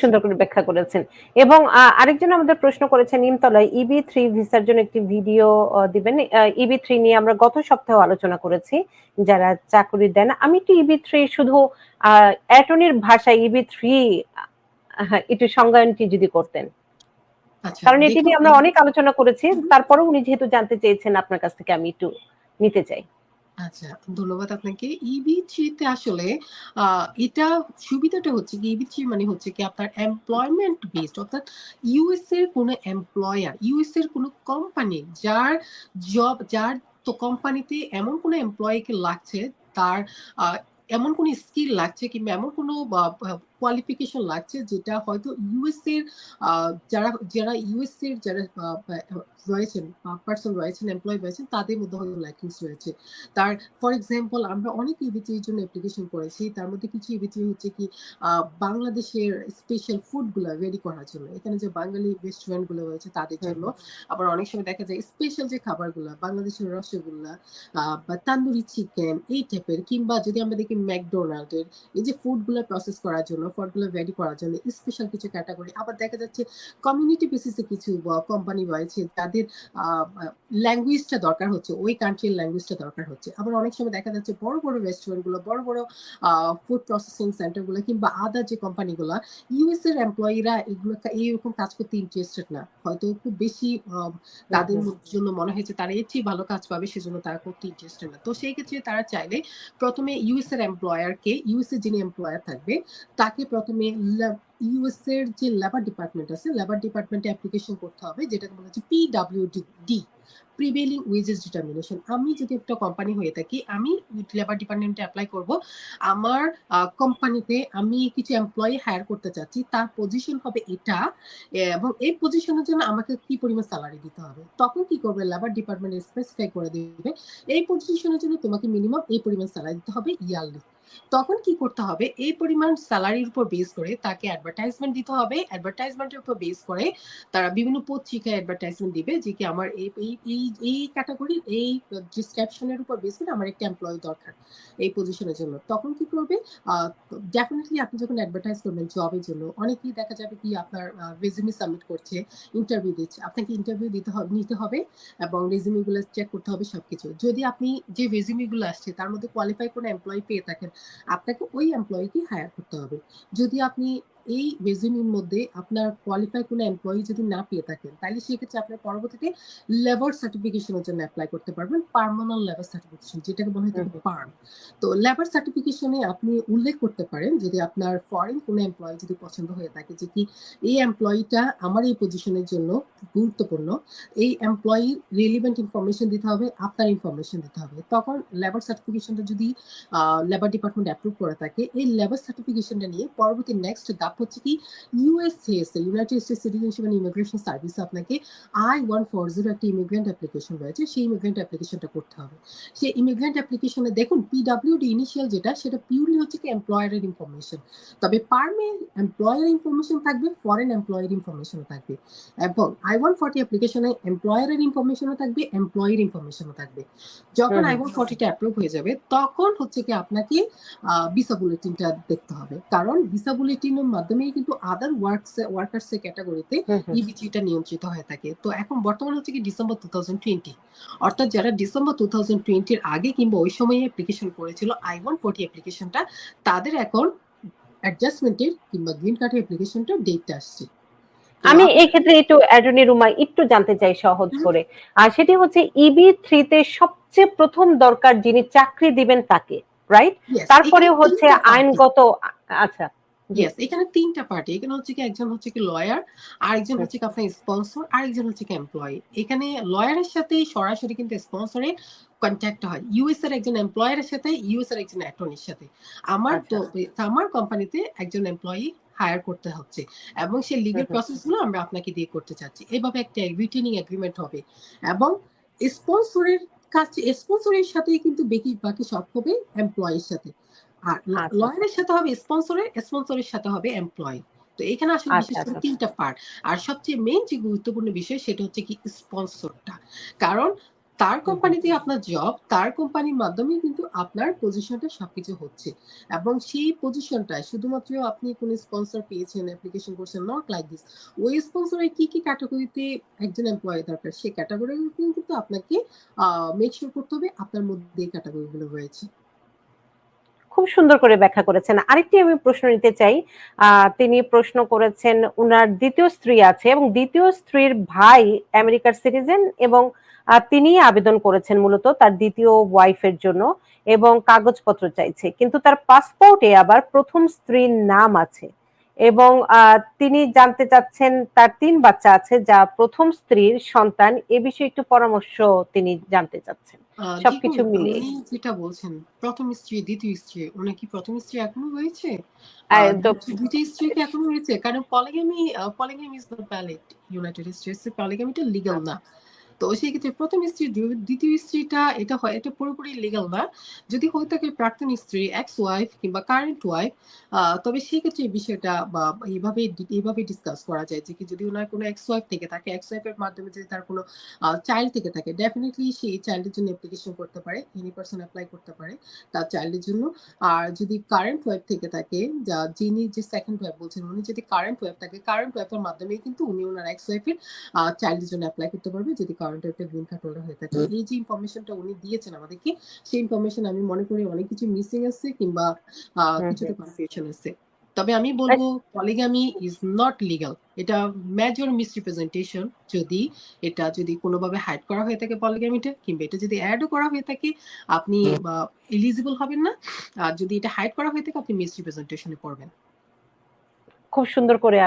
সুন্দর করে ব্যাখ্যা করেছেন। এবং আরেকজন আমাদের প্রশ্ন করেছেন নিমতলায় ইবি থ্রি ভিসার জন্য একটি ভিডিও দিবেন। ইবি থ্রি নিয়ে আমরা গত সপ্তাহে আলোচনা করেছি। যারা চাকরি দেন আমি একটু ইবি থ্রি শুধু অ্যাটর্নির ভাষায় ইবি থ্রি একটু সংজ্ঞায়নটি যদি করতেন। আচ্ছা, কারণ এটি নিয়ে আমরা অনেক আলোচনা করেছি। তারপরেও উনি যেহেতু জানতে চেয়েছেন আপনার কাছ থেকে আমি একটু নিতে চাই। আচ্ছা ধন্যবাদ আপনাকে। ইবি থ্রিতে আসলে এটা সুবিধাটা হচ্ছে কি ইবি থ্রি মানে হচ্ছে কি আপনার এমপ্লয়মেন্ট বেসড অর্থাৎ ইউএস এর কোনো এমপ্লয়ার ইউএস এর কোনো কোম্পানি যার জব যার তো কোম্পানিতে এমন কোনো এমপ্লয়িকে লাগছে, তার এমন কোন স্কিল লাগছে কিংবা এমন কোনো কোয়ালিফিকেশন লাগছে যেটা হয়তো ইউএস এর যারা যারা ইউএস এর যারা রয়েছেন পার্সন রয়েছেন এমপ্লয় রয়েছেন তাদের মধ্যে হয়তো ল্যাকিংস রয়েছে। তার ফর এক্সাম্পল আমরা অনেক ইবিটির জন্য অ্যাপ্লিকেশন করেছি তার মধ্যে কিছু ইবিটি হচ্ছে কি বাংলাদেশের স্পেশাল ফুডগুলো রেডি করার জন্য। এখানে যে বাঙালি রেস্টুরেন্টগুলো রয়েছে তাদের জন্য। আবার অনেক সময় দেখা যায় স্পেশাল যে খাবারগুলো বাংলাদেশের রসগোল্লা বা তান্দুরি চিকেন এই টাইপের কিংবা যদি আমরা দেখি ম্যাকডোনাল্ডের এই যে ফুডগুলো প্রসেস করার জন্য ফুডগুলো রেডি করার জন্য স্পেশাল কিছু ক্যাটাগরি আবার দেখা যাচ্ছে কমিউনিটি বেসিসে কিছু কোম্পানি রয়েছে যাদের ল্যাঙ্গুয়েজটা দরকার হচ্ছে ওই কান্ট্রির ল্যাঙ্গুয়েজটা দরকার হচ্ছে। আবার অনেক সময় দেখা যাচ্ছে বড় বড় রেস্টুরেন্টগুলো বড় বড় ফুড প্রসেসিং সেন্টারগুলো কিংবা আদার যে কোম্পানিগুলো ইউএস এর এমপ্লয়িরা এগুলো এইরকম কাজ করতে ইন্টারেস্টেড না। হয়তো খুব বেশি তাদের জন্য মনে হয়েছে তারা এর চেয়ে ভালো কাজ পাবে সেজন্য তারা করতে ইন্টারেস্টেড না। তো সেই ক্ষেত্রে তারা চাইলে প্রথমে ইউএস এর এমপ্লয়ারকে ইউএস এর যিনি এমপ্লয়ার থাকবে তাকে প্রথমে ইউএস এর যে লেবার ডিপার্টমেন্ট আছে লেবার ডিপার্টমেন্টে অ্যাপ্লিকেশন করতে হবে, যেটাকে বলা হচ্ছে পিডাব্লিউডি প্রিভেলিং ওয়েজেস ডিটারমিনেশন আমি যদি একটা কোম্পানি হয়ে থাকি, আমি লেবার ডিপার্টমেন্টে অ্যাপ্লাই করব। আমার কোম্পানিতে আমি কিছু এমপ্লয়ি হায়ার করতে চাচ্ছি, তার পজিশন হবে এটা। এবং এই পজিশনের জন্য আমাকে কি পরিমাণ স্যালারি দিতে হবে? তখন কি করবে? লেবার ডিপার্টমেন্ট স্পেসিফাই করে দেবে। এই পজিশনের জন্য তোমাকে মিনিমাম এই পরিমাণ স্যালারি দিতে হবে ইয়ারলি তখন কি করতে হবে? এই পরিমাণ স্যালারির উপর বেস করে তাকে অ্যাডভার্টাইজমেন্ট দিতে হবে। অ্যাডভার্টাইজমেন্টের উপর বেস করে তারা বিভিন্ন পত্রিকায় অ্যাডভার্টাইজমেন্ট দিবে যে কি আমার এই এই এই ক্যাটাগরির এই ডিসক্রিপশনের উপর বেস করে আমার একটা এমপ্লয়ি দরকার এই পজিশনের জন্য। তখন কি করবে? ডেফিনেটলি আপনি যখন অ্যাডভার্টাইজ করবেন জবের জন্য, অনেকেই দেখা যাবে কি আপনার রেজিউমি সাবমিট করছে ইন্টারভিউ দিচ্ছে। আপনাকে ইন্টারভিউ দিতে হবে নিতে হবে এবং রেজিউমিগুলো চেক করতে হবে সবকিছু। যদি আপনি যে রেজিউমিগুলো আসছে, তার মধ্যে কোয়ালিফাই কোনো এমপ্লয়ি পেয়ে থাকেন, আপনাকে ওই এমপ্লয়িকে হায়ার করতে হবে। যদি আপনি এই রেজিউমির মধ্যে আপনার কোয়ালিফাই কোনো এমপ্লয়ি যদি না পেয়ে থাকেন তাহলে সেক্ষেত্রে আপনার পরবর্তীতে লেবার সার্টিফিকেশনের জন্য অ্যাপ্লাই করতে পারবেন পারমানেন্ট লেবার সার্টিফিকেশন যেটাকে বলা হয় পার্ম তো লেবার সার্টিফিকেশনে আপনি উল্লেখ করতে পারেন যদি আপনার ফরেন কোনো এমপ্লয়ি যদি পছন্দ হয়ে থাকে যে কি এই এমপ্লয়িটা আমার এই পজিশনের জন্য গুরুত্বপূর্ণ এই এমপ্লয়ি রিলিভেন্ট ইনফরমেশন দিতে হবে আপনার ইনফরমেশন দিতে হবে। তখন লেবার সার্টিফিকেশনটা যদি লেবার ডিপার্টমেন্ট অ্যাপ্রুভ করে থাকে এই লেবার সার্টিফিকেশনটা নিয়ে পরবর্তী নেক্সট ধাপ হচ্ছে কি USCIS United States citizenship and immigration service আপনাকে আই ওয়ান ফোর জিরো একটা ইমিগ্রেন্ট অ্যাপ্লিকেশন রয়েছে সেই ইমিগ্রেন্ট অ্যাপ্লিকেশনটা করতে হবে। সেই ইমিগ্রেন্ট অ্যাপ্লিকেশনে দেখুন পিডাব্লিউডি ইনিশিয়াল যেটা সেটা পিউরলি হচ্ছে কি এমপ্লয়ারের ইনফরমেশন তবে পারমে এমপ্লয়ার ইনফরমেশন থাকবে ফরেন এমপ্লয়ের ইনফরমেশন থাকবে। এবং আই ওয়ান ফর্টি অ্যাপ্লিকেশনে এমপ্লয়ারের ইনফরমেশনও থাকবে এমপ্লয়ের ইনফরমেশনও থাকবে। যখন আই ওয়ান ফর্টিটা অ্যাপ্রুভ হয়ে যাবে তখন হচ্ছে কি আপনাকে ভিসা বুলেটিনটা দেখতে হবে। কারণ ভিসা বুলেটিনের মাধ্যমেই কিন্তু আদার ওয়ার্কস ওয়ার্কার্স এর ক্যাটাগরিতে ইবিটিটা নিয়ন্ত্রিত হয়ে থাকে। তো এখন বর্তমান হচ্ছে কি ডিসেম্বর টু অর্থাৎ যারা ডিসেম্বর টু এর আগে কিংবা ওই সময়ে অ্যাপ্লিকেশন করেছিল আই ওয়ান ফোর্টি অ্যাপ্লিকেশনটা তাদের এখন অ্যাডজাস্টমেন্টের কিংবা গ্রিন কার্ডের অ্যাপ্লিকেশনটা ডেটটা আসছে। আমি এই ক্ষেত্রে একটু অ্যাডনি রুমা একটু জানতে চাই সহজ করে। আর সেটি হচ্ছে ইবি থ্রিতে সবচেয়ে প্রথম দরকার যিনি চাকরি দিবেন তাকে রাইট তারপরে হচ্ছে আইনগত আচ্ছা। ইয়েস এখানে তিনটা পার্টি এখানে হচ্ছে কি একজন হচ্ছে কি লয়ার আরেকজন হচ্ছে কি আপনার স্পন্সর আরেকজন হচ্ছে কি এমপ্লয়ি এখানে লয়ারের সাথে সরাসরি কিন্তু স্পন্সরের কন্ট্যাক্ট হয়। ইউএস এর একজন এমপ্লয়ারের সাথে ইউএস এর একজন অ্যাটর্নির সাথে। আমার আচ্ছা। আমার কোম্পানিতে একজন এমপ্লয়ি হায়ার করতে হচ্ছে এবং সেই লিগাল প্রসেসগুলো আমরা আপনাকে দিয়ে করতে চাচ্ছি। এভাবে একটা রিটেনিং এগ্রিমেন্ট হবে এবং স্পন্সরের কাছে স্পন্সরের সাথে কিন্তু বাকি বাকি সব হবে এমপ্লয়ের সাথে আর লয়ারের আচ্ছা। সাথে হবে স্পন্সরের স্পন্সরের সাথে হবে এমপ্লয় তো এখানে আসলে বিশেষ আচ্ছা, করে আচ্ছা। তিনটা পার্ট আর সবচেয়ে মেইন যে গুরুত্বপূর্ণ বিষয় সেটা হচ্ছে কি স্পন্সরটা কারণ তার। কোম্পানিতে আপনার জব, তার কোম্পানির মাধ্যমে কিন্তু আপনার পজিশনটা সবকিছু হচ্ছে। এবং সেই পজিশনটায় শুধুমাত্র আপনি কোন স্পন্সর পেয়েছেন, অ্যাপ্লিকেশন করছেন, নট লাইক দিস। ওই স্পন্সরে কি, কি ক্যাটাগরিতে একজন এমপ্লয়ি দরকার, সেই ক্যাটাগরি কিন্তু আপনাকে মেক করতে হবে আপনার মধ্যে ক্যাটাগরিগুলো ক্যাটেগরি রয়েছে। খুব সুন্দর করে ব্যাখ্যা করেছেন। আরেকটি আমি প্রশ্ন নিতে চাই। তিনি প্রশ্ন করেছেন, উনার দ্বিতীয় স্ত্রী আছে এবং দ্বিতীয় স্ত্রীর ভাই আমেরিকার সিটিজেন এবং, আ, তিনিই আবেদন করেছেন মূলত তার ২য় ওয়াইফের জন্য এবং কাগজপত্র চাইছে। কিন্তু তার পাসপোর্টে আবার প্রথম স্ত্রীর নাম আছে। এবং তিনি জানতে চাচ্ছেন তার তিন বাচ্চা আছে যা প্রথম স্ত্রীর সন্তান। এ বিষয়ে একটু পরামর্শ তিনি জানতে চাচ্ছেন। সবকিছু মিলে যেটা বলছেন প্রথম স্ত্রী, দ্বিতীয় স্ত্রী, ওনার কি প্রথম স্ত্রী এখনও রয়েছে? দ্বিতীয় একদম। ২য় স্ত্রী কি এখনও রয়েছে? কারণ polygamy polygamy is not valid United States পলিগামিটা legal না। তো সেক্ষেত্রে ১ম স্ত্রী, দু ২য় স্ত্রীটা এটা হয় এটা পুরোপুরি লিগ্যাল না। যদি হয়ে থাকে প্রাক্তন স্ত্রী, এক্স ওয়াইফ কিংবা কারেন্ট ওয়াইফ তবে সেক্ষেত্রে এই বিষয়টা বা এভাবে এভাবে ডিসকাস করা যায় যে কি যদি উনার কোন এক্স ওয়াইফ থেকে থাকে, এক্স ওয়াইফ এর মাধ্যমে যদি তার কোন চাইল্ড থেকে থাকে ডেফিনিটলি সে এই চাইল্ড এর জন্য অ্যাপ্লিকেশন করতে পারে। এনি পারসন অ্যাপ্লাই করতে পারে তার চাইল্ড এর জন্য। আর যদি কারেন্ট ওয়াইফ থেকে থাকে যা যিনি যে সেকেন্ড ওয়াইফ বলছেন উনি যদি কারেন্ট ওয়াইফ থাকে, কারেন্ট ওয়াইফ এর মাধ্যমেই কিন্তু উনি ওনার এক্স ওয়াইফ এর আ চাইল্ড এর জন্য অ্যাপ্লাই করতে পারবে যদি টা গ্রিন কার্ড হয়ে থাকে। এই যে ইনফরমেশনটা উনি দিয়েছেন আমাদেরকে, সেই ইনফরমেশন আমি মনে করি অনেক কিছু মিসিং আছে কিংবা কিছুতে কনফিউশন আছে। তবে আমি বলব পলিগামি ইস নট লিগ্যাল। এটা মেজর মিসরিপ্রেজেন্টেশন যদি এটা যদি কোনভাবে হাইড করা হয়ে থাকে পলিগামিটা কিংবা এটা যদি এড ও করা হয়ে থাকে আপনি এলিজিবল হবেন না। আর যদি এটা হাইড করা হয়ে থাকে আপনি মিসরিপ্রেজেন্টেশন পড়বেন। খুব সুন্দর করে